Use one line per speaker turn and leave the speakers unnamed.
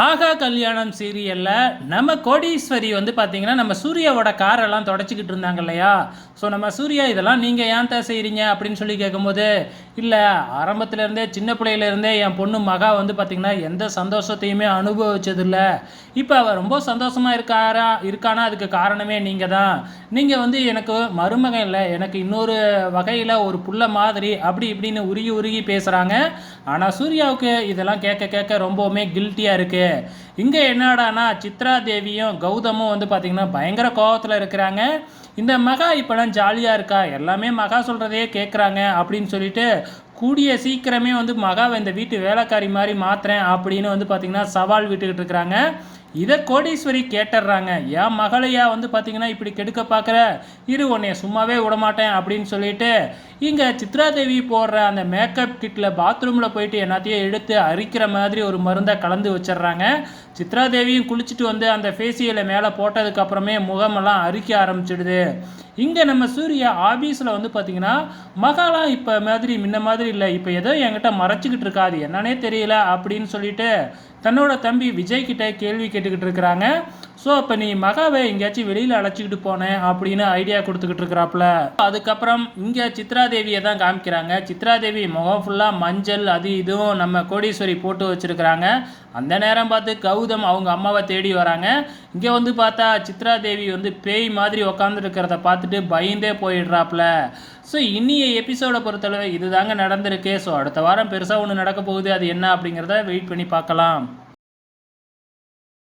ஆகா கல்யாணம் சீரியலில் நம்ம கோடீஸ்வரி வந்து பார்த்தீங்கன்னா நம்ம சூர்யாவோட காரெல்லாம் தொடச்சிக்கிட்டு இருந்தாங்க இல்லையா? ஸோ நம்ம சூர்யா இதெல்லாம் நீங்கள் ஏன் தான் செய்கிறீங்க அப்படின்னு சொல்லி கேட்கும்போது இல்லை ஆரம்பத்துலேருந்தே சின்ன பிள்ளையிலேருந்தே என் பொண்ணு மகா வந்து பார்த்திங்கன்னா எந்த சந்தோஷத்தையுமே அனுபவிச்சதில்லை. இப்போ அவள் ரொம்ப சந்தோஷமாக இருக்காரா இருக்கானா அதுக்கு காரணமே நீங்கள் தான். நீங்கள் வந்து எனக்கு மருமகன் இல்லை எனக்கு இன்னொரு வகையில் ஒரு புள்ள மாதிரி அப்படி இப்படின்னு உருகி உருகி பேசுகிறாங்க ஆனால் சூர்யாவுக்கு இதெல்லாம் கேட்க கேட்க ரொம்பவுமே கில்ட்டியாக இருக்குது இங்கே என்னடானா சித்ரா தேவியும் கௌதமும் வந்து பார்த்திங்கன்னா பயங்கர கோபத்தில் இருக்கிறாங்க. இந்த மகா இப்போலாம் ஜாலியாக இருக்கா? எல்லாமே மகா சொல்கிறதையே கேட்குறாங்க அப்படின்னு சொல்லிட்டு கூடிய சீக்கிரமே வந்து மகாவை இந்த வீட்டு வேலைக்காரி மாதிரி மாற்றுறேன் அப்படின்னு வந்து பார்த்திங்கன்னா சவால் விட்டுக்கிட்டு இருக்கிறாங்க. இதை கோடீஸ்வரி கேட்டுடுறாங்க என் மகளையா வந்து பார்த்தீங்கன்னா இப்படி கெடுக்க பார்க்குற இரு உன்னைய சும்மாவே விடமாட்டேன் அப்படின்னு சொல்லிட்டு இங்கே சித்ராதேவி போடுற அந்த மேக்கப் கிட்டில் பாத்ரூமில் போயிட்டு எல்லாத்தையும் எடுத்து அரிக்கிற மாதிரி ஒரு மருந்தை கலந்து வச்சிடுறாங்க. சித்ராதேவியும் குளிச்சுட்டு வந்து அந்த ஃபேஷியலை மேலே போட்டதுக்கப்புறமே முகமெல்லாம் அரிக்க ஆரம்பிச்சிடுது. இங்கே நம்ம சூர்யா ஆபீஸில் வந்து பார்த்தீங்கன்னா மகாலாம் இப்போ மாதிரி முன்ன மாதிரி இல்லை. இப்போ ஏதோ என்கிட்ட மறைச்சிக்கிட்டு இருக்காது என்னன்னே தெரியல அப்படின்னு சொல்லிட்டு தன்னோட தம்பி விஜய் கிட்ட கேள்வி கேட்டுக்கிட்டு இருக்கிறாங்க. ஸோ இப்போ நீ மகாவை எங்கேயாச்சும் வெளியில் அழைச்சிக்கிட்டு போனேன் அப்படின்னு ஐடியா கொடுத்துக்கிட்டு இருக்கிறாப்புல. அதுக்கப்புறம் இங்கே சித்ராதேவியை தான் காமிக்கிறாங்க. சித்ராதேவி முகம் ஃபுல்லாக மஞ்சள் அது இதுவும் நம்ம கோடீஸ்வரி போட்டு வச்சிருக்கிறாங்க. அந்த நேரம் பார்த்து கௌதம் அவங்க அம்மாவை தேடி வராங்க. இங்கே வந்து பார்த்தா சித்ராதேவி வந்து பேய் மாதிரி உக்காந்துருக்கிறத பார்த்துட்டு பயந்தே போயிடுறாப்புல. ஸோ இன்னிய எபிசோடை பொறுத்தளவு இதுதாங்க நடந்திருக்கு. ஸோ அடுத்த வாரம் பெருசாக ஒன்று நடக்க போகுது. அது என்ன அப்படிங்கிறத வெயிட் பண்ணி பார்க்கலாம்.